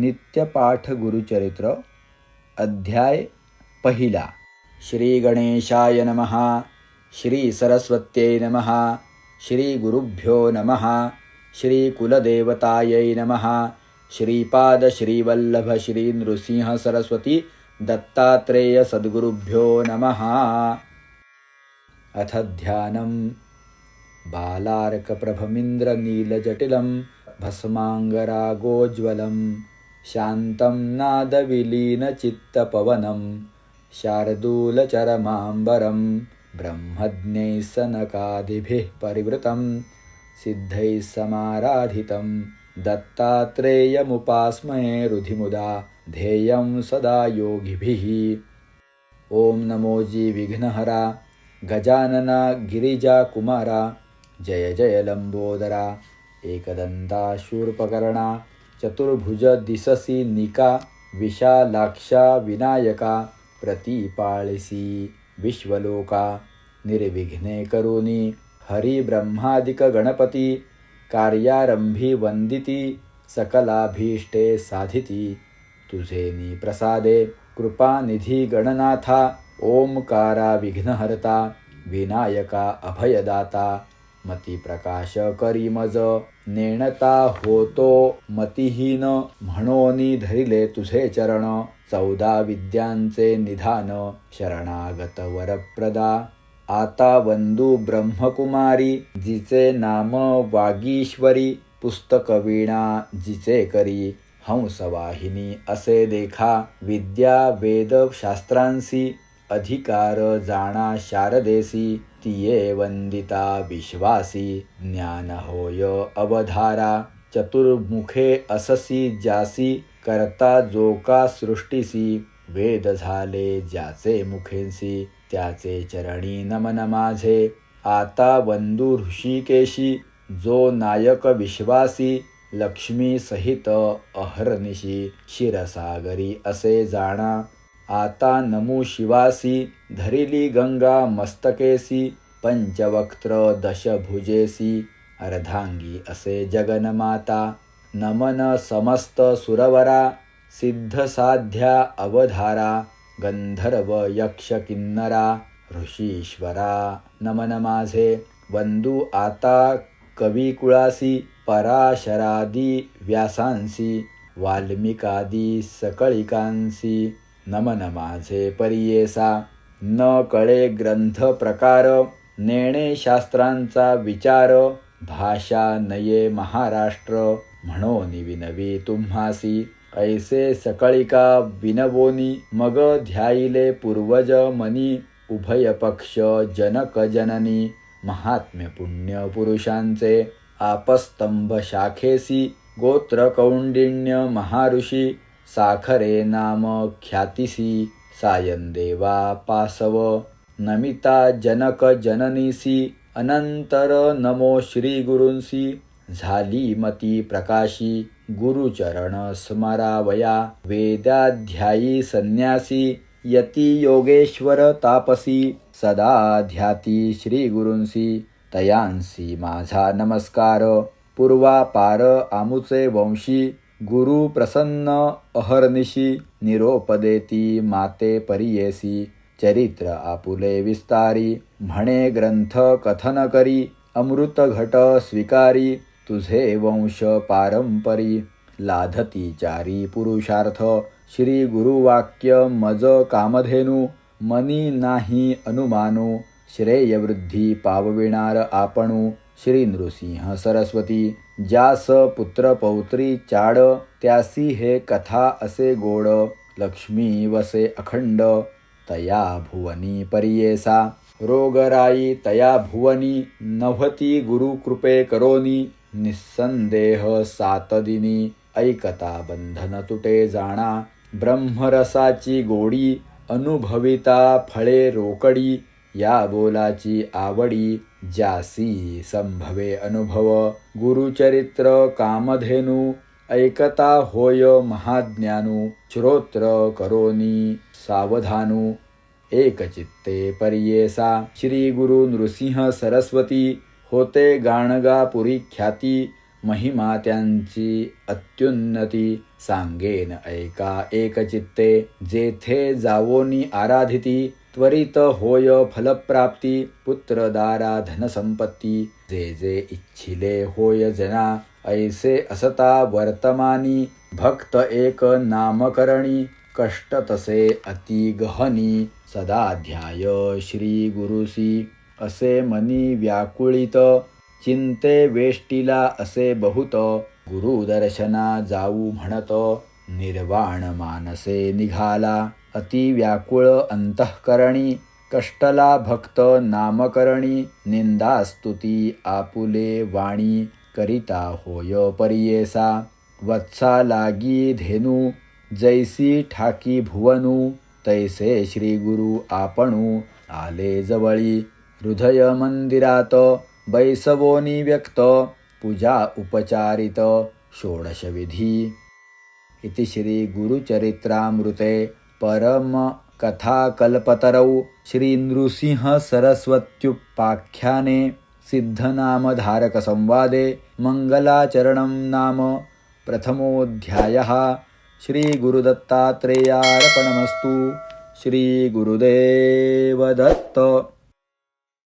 नित्यपाठगुरुचरित्र अध्याय पहिला। श्रीगणेशाय नमः श्रीसरस्वत्यै नमः श्रीगुरुभ्यो नमः श्रीकुलदेवतायै नमः श्रीपादश्रीवल्लभश्रीनृसिंहसरस्वती दत्तात्रेयसद्गुरुभ्यो नमः। अथ ध्यानं बालार्कप्रभमिन्द्रनीलजटिलं भस्माङ्गरागोज्ज्वलम्। शान्तं नादविलीनचित्तपवनं शार्दूलचरमाम्बरं ब्रह्मज्ञैः सनकादिभिः परिवृतं सिद्धैः समाराधितं दत्तात्रेयमुपास्महे रुधिमुदा ध्येयं सदा योगिभिः। ॐ नमोजी विघ्नहरा गजानना गिरिजाकुमारा जय जय लम्बोदरा एकदंता शूर्पकर्णा चतुर्भुज दिससी निका विशालाक्षा विनायका प्रतिपाळिसी विश्वलोका निर्विघ्ने करुणी हरिब्रह्मादिक गणपती कार्यारंभी वंदिती सकलाभीष्टे साधिती तुझे प्रसादे कृपानिधी गणनाथा ओंकारा विघ्नहर्ता विनायका अभयदाता मती प्रकाश करी मज नेणता होतो मतिहीन. म्हणोनी धरिले तुझे चरण. चौदा विद्यांचे निधान. शरणागत वरप्रदा. आता वंदू ब्रह्मकुमारी जिचे नाम वागीश्वरी. पुस्तक वीणा जिचे करी. हंसवाहिनी असे देखा. विद्या वेद शास्त्रांसी अधिकार जाणा शारदेसी. ये वंदिता विश्वासी ज्ञान होय अवधारा चतुर्मुखे अससी जासी करता जो का सृष्टीसी वेद झाले ज्याचे मुखेंसी त्याचे चरणी नमन माझे। आता वंदू ऋषिकेशी जो नायक विश्वासी लक्ष्मी सहित अहर्निशी क्षीरसागरी असे जाणा। आता नमू शिवासी धरिली गंगा मस्तकेसी पंचवक्त्र दशभुजेसी अर्धांगी असे जगनमाता नमन समस्त सुरवरा सिद्धसाध्या अवधारा गंधर्व यक्ष किन्नरा ऋषीश्वरा नमन माझे वंदू आता कविकुळासी पराशरादी व्यासांसी वाल्मिकादी सकळिकांसी नमन माझे परियेसा। न कळे ग्रंथ प्रकार नेणे शास्त्रांचा विचार भाषा नये महाराष्ट्र म्हणून विनवी तुम्हासी। ऐसे सकळिका विनवोनी मग ध्याईले पूर्वज मनी। उभय पक्ष जनक जननी महात्म्य पुण्य पुरुषांचे। आपस्तंभ शाखेसी गोत्र कौंडिण्य महाऋषी। साखरे नाम ख्यातिसी सायन देवा पासव। नमिता जनक जननीसी अनंतर नमो श्री गुरूंसी। झाली मती प्रकाशी गुरुचरण स्मरावया। वेदाध्यायी संन्यासी यती योगेश्वर तापसी। सदा ध्याती श्री गुरूंसी। तयांसी माझा नमस्कार। पूर्वापार आमुचे वंशी। गुरु प्रसन्न अहर्निशी निरोपदेती माते परियेसी चरित्र आपुले विस्तारी म्हणे ग्रंथ कथन करी अमृत घट स्वीकारी तुझे वंश पारंपरी लाधती चारी पुरुषार्थ श्री गुरुवाक्य मज कामधेनु मनी नाही अनुमानु श्रेयवृद्धी पावविणार आपणू श्री नृसिंह सरस्वती। ज्यास पुत्र पौत्री चाड त्यासी हे कथा असे गोड। लक्ष्मी वसे अखंड तया भुवनी परियेसा। रोगराई तया भुवनी नव्हती गुरुकृपे करोनी। निस्संदेह सातदिनी ऐकता बंधन तुटे जाणा। ब्रह्मरसाची गोडी अनुभविता फळे रोकडी। या बोलाची आवडी जासी संभवे अनुभव. गुरुचरित्र कामधेनु ऐकता होय महाज्ञानू श्रोत्र करोनी सावधानू. एकचित्ते परियेसा श्री गुरु नृसिंह सरस्वती होते गाणगा पुरी ख्याती महिमा त्यांची अत्युन्नती. सांगेन ऐका एकचित्ते जेथे जावोनी आराधिती त्वरित होय फलप्राप्ती पुत्रदारा धनसंपत्ती जे जे इच्छिले होय जना ऐसे असता वर्तमानी। भक्त एक नामकरणी कष्ट तसे अति गहनी। सदा ध्याय श्री गुरुसी असे मनी व्याकुळित। चिंते वेष्टीला असे बहुत। गुरुदर्शना जाऊ म्हणत। निर्वाण मानसे निघाला अतिव्याकुळ अंतःकरणी कष्टला भक्त नामकरणी निंदा स्तुती आपुले वाणी करिता होय परियेसा. वत्सा लागी धेनू जैसी ठाकी भुवनू तैसे श्रीगुरु आपणू आले जवळी. हृदय मंदिरात बैसवोनी व्यक्त पूजा उपचारित षोडशविधी. इति श्रीगुरुचरित्रामृते परमकथाकल्पतरौ श्रीनृसिंहसरस्वत्युपाख्याने श्री सिद्धनामधारकसंवादे मङ्गलाचरणं नाम प्रथमोऽध्यायः श्रीगुरुदत्तात्रेयार्पणमस्तु श्रीगुरुदेवदत्त।